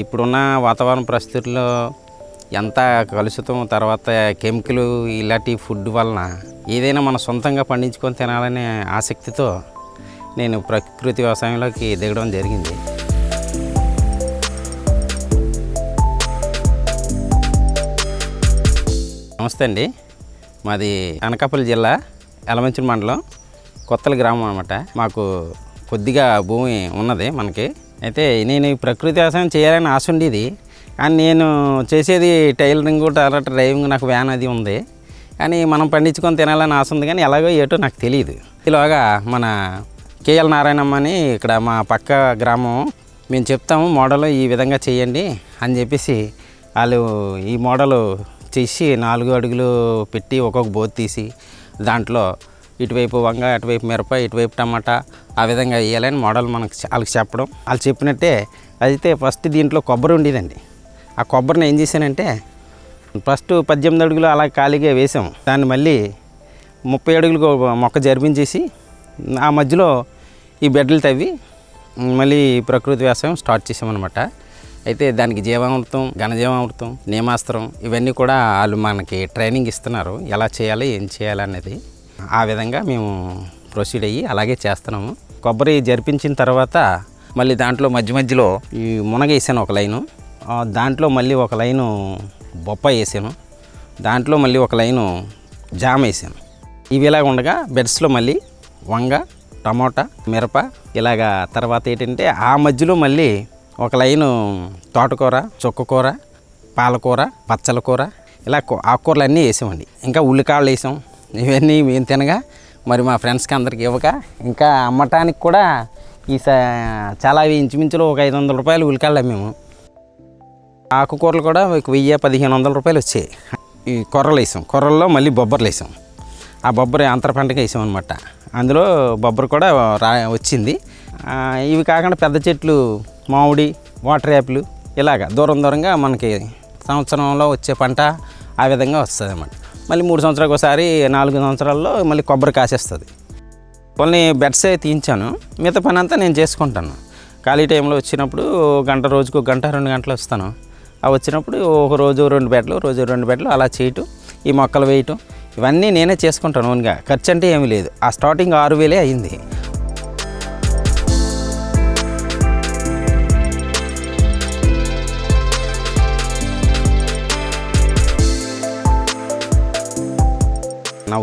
ఇప్పుడున్న వాతావరణ పరిస్థితుల్లో ఎంత కలుషితం తర్వాత కెమికల్ ఇలాంటి ఫుడ్ వలన ఏదైనా మనం సొంతంగా పండించుకొని తినాలనే ఆసక్తితో నేను ప్రకృతి వ్యవసాయంలోకి దిగడం జరిగింది. నమస్తే అండి. మాది అనకాపల్లి జిల్లా ఎలమంచి మండలం కొత్తల గ్రామం అనమాట మాకు కొద్దిగా భూమి ఉన్నది మనకి. అయితే నేను ఈ ప్రకృతి వ్యవసాయం చేయాలని ఆశ ఉండేది. కానీ నేను చేసేది టైలరింగ్ తర్వాత డ్రైవింగ్ నాకు వ్యాన్ అది ఉంది. కానీ మనం పండించుకొని తినాలని ఆశ ఉంది కానీ ఎలాగో ఏటో నాకు తెలియదు. ఇలాగా మన కేఎల్ నారాయణమ్మ అని ఇక్కడ మా పక్క గ్రామం మేము చెప్తాము మోడల్ ఈ విధంగా చేయండి అని చెప్పేసి వాళ్ళు ఈ మోడల్ చేసి నాలుగు అడుగులు పెట్టి ఒక్కొక్క బోత్ తీసి దాంట్లో ఇటువైపు వంగ అటువైపు మిరప ఇటువైపు టమాటా ఆ విధంగా వేయాలని మోడల్ మనకు వాళ్ళకి చెప్పడం. వాళ్ళు చెప్పినట్టే అయితే ఫస్ట్ దీంట్లో కొబ్బరి ఉండేదండి. ఆ కొబ్బరిని ఏం చేశానంటే ఫస్ట్ పద్దెనిమిది అడుగులు అలా ఖాళీగా వేసాం. దాన్ని మళ్ళీ ముప్పై అడుగులు మొక్క జరిపించేసి ఆ మధ్యలో ఈ బెడ్లు తవ్వి మళ్ళీ ప్రకృతి వ్యవసాయం స్టార్ట్ చేసామన్నమాట. అయితే దానికి జీవామృతం ఘనజీవామృతం నియమాస్త్రం ఇవన్నీ కూడా వాళ్ళు మనకి ట్రైనింగ్ ఇస్తున్నారు. ఎలా చేయాలి ఏం చేయాలి అనేది ఆ విధంగా మేము ప్రొసీడ్ అయ్యి అలాగే చేస్తున్నాము. కొబ్బరి జరిపించిన తర్వాత మళ్ళీ దాంట్లో మధ్య మధ్యలో ఈ మునగ వేసాను ఒక లైను. దాంట్లో మళ్ళీ ఒక లైను బొప్పాయి వేసాను. దాంట్లో మళ్ళీ ఒక లైను జామ వేసాను. ఇవి ఇలాగ ఉండగా బెడ్స్లో మళ్ళీ వంగ టమోటా మిరప ఇలాగా తర్వాత ఏంటంటే ఆ మధ్యలో మళ్ళీ ఒక లైను తోటకూర చుక్కకూర పాలకూర పచ్చల కూర ఇలా ఆకుకూరలు అన్నీ వేసామండి. ఇంకా ఉల్లికాయలు వేసాం. ఇవన్నీ మేము తినగా మరి మా ఫ్రెండ్స్కి అందరికి ఇవ్వక ఇంకా అమ్మటానికి కూడా ఈ చాలా అవి ఇంచుమించులో ఒక ఐదు వందల రూపాయలు ఉలికెళ్ళాం మేము. ఆకుకూరలు కూడా ఒక వెయ్యి పదిహేను వందల రూపాయలు వచ్చాయి. ఈ కొర్రలు వేసాం. కొర్రల్లో మళ్ళీ బొబ్బర్లు వేసాం. ఆ బొబ్బరి అంతర పంటగా వేసాం అనమాట అందులో బొబ్బరి కూడా రా వచ్చింది. ఇవి కాకుండా పెద్ద చెట్లు మామిడి వాటర్ యాప్లు ఇలాగ దూరం దూరంగా మనకి సంవత్సరంలో వచ్చే పంట ఆ విధంగా వస్తుంది అన్నమాట మళ్ళీ మూడు సంవత్సరాలకు ఒకసారి నాలుగు సంవత్సరాల్లో మళ్ళీ కొబ్బరి కాసేస్తుంది. కొన్ని బెడ్స్ అయితే తీయించాను. మిగతా పని అంతా నేను చేసుకుంటాను. ఖాళీ టైంలో వచ్చినప్పుడు గంట రోజుకు ఒక గంట రెండు గంటలు వస్తాను. ఆ వచ్చినప్పుడు ఒక రోజు రెండు బెడ్లు రోజు రెండు బెడ్లు అలా చేయటం ఈ మొక్కలు వేయటం ఇవన్నీ నేనే చేసుకుంటాను ఓన్గా. ఖర్చు అంటే ఏమీ లేదు. ఆ స్టార్టింగ్ ఆరు వేలే అయింది.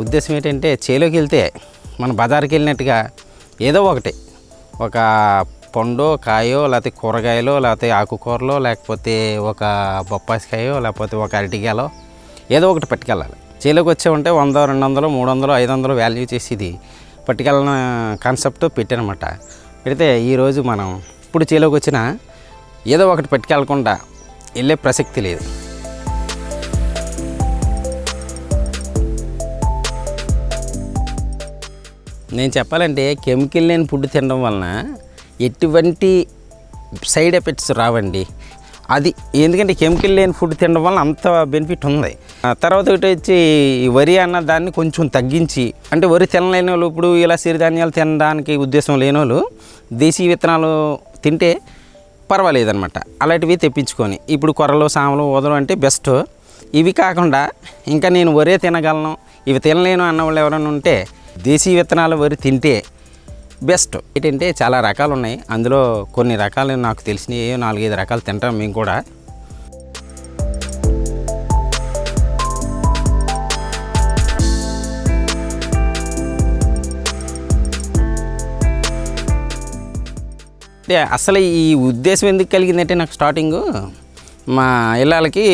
ఉద్దేశం ఏంటంటే చేలోకి వెళ్తే మన బజార్కి వెళ్ళినట్టుగా ఏదో ఒకటి. ఒక పండు కాయో లేకపోతే కూరగాయలో లేకపోతే ఆకుకూరలో లేకపోతే ఒక బొప్పాసికాయో లేకపోతే ఒక అరటికాయలో ఏదో ఒకటి పట్టుకెళ్ళాలి. చేలోకి వచ్చే ఉంటే వంద రెండు వందలు మూడు వందలు ఐదు వందలు వాల్యూ చేసేది పట్టుకెళ్ళిన కాన్సెప్ట్ పెట్టానమాట. పెడితే ఈరోజు మనం ఇప్పుడు చేలోకి వచ్చినా ఏదో ఒకటి పట్టుకెళ్ళకుండా వెళ్ళే ప్రసక్తి లేదు. నేను చెప్పాలంటే కెమికల్ లేని ఫుడ్ తినడం వలన ఎటువంటి సైడ్ ఎఫెక్ట్స్ రావండి. అది ఎందుకంటే కెమికల్ లేని ఫుడ్ తినడం వలన అంత బెనిఫిట్ ఉంది. తర్వాత ఒకటి వచ్చి వరి అన్న దాన్ని కొంచెం తగ్గించి అంటే వరి తినలేని వాళ్ళు ఇప్పుడు ఇలా సిరిధాన్యాలు తినడానికి ఉద్దేశం లేని వాళ్ళు దేశీ విత్తనాలు తింటే పర్వాలేదన్నమాట. అలాంటివి తెప్పించుకొని ఇప్పుడు కొర్రలు సామలు వదలు అంటే బెస్ట్. ఇవి కాకుండా ఇంకా నేను వరే తినగలను ఇవి తినలేను అన్న వాళ్ళు ఎవరైనా ఉంటే దేశీ విత్తనాలు వరి తింటే బెస్ట్. ఏంటంటే చాలా రకాలు ఉన్నాయి అందులో కొన్ని రకాలు నాకు తెలిసినవి. నాలుగైదు రకాలు తింటాం మేము కూడా. అంటే అసలు ఈ ఉద్దేశం ఎందుకు కలిగిందంటే నాకు స్టార్టింగు మా ఇళ్ళకి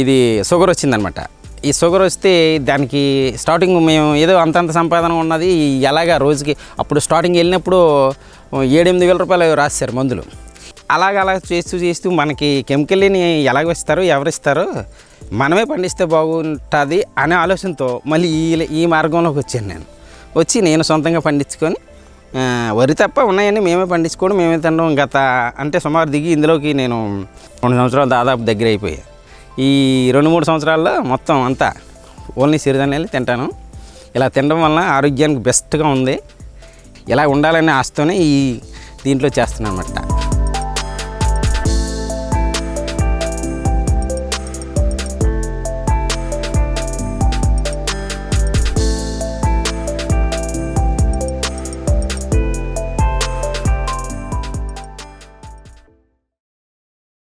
ఇది షుగర్ వచ్చిందనమాట. ఈ షుగర్ వస్తే దానికి స్టార్టింగ్ మేము ఏదో అంతంత సంపాదన ఉన్నది ఎలాగా రోజుకి అప్పుడు స్టార్టింగ్ వెళ్ళినప్పుడు ఏడెనిమిది వేల రూపాయలు రాశారు మందులు. అలాగ అలా చేస్తూ చేస్తూ మనకి కెమికల్ని ఎలాగ ఇస్తారు ఎవరు ఇస్తారు మనమే పండిస్తే బాగుంటుంది అనే ఆలోచనతో మళ్ళీ ఈ ఈ మార్గంలోకి వచ్చాను నేను. వచ్చి నేను సొంతంగా పండించుకొని వరి తప్ప ఉన్నాయని మేమే పండించుకోవడం మేమే తినడం గత అంటే సుమారు దిగి ఇందులోకి నేను రెండు సంవత్సరాలు దాదాపు దగ్గర అయిపోయాయి ఈ రెండు మూడు సంవత్సరాల్లో మొత్తం అంతా ఓన్లీ సిరిధాన్యాలు తింటాను. ఇలా తినడం వల్ల ఆరోగ్యానికి బెస్ట్గా ఉంది. ఇలా ఉండాలనే ఆశతోనే ఈ దీంట్లో చేస్తున్నాను అనమాట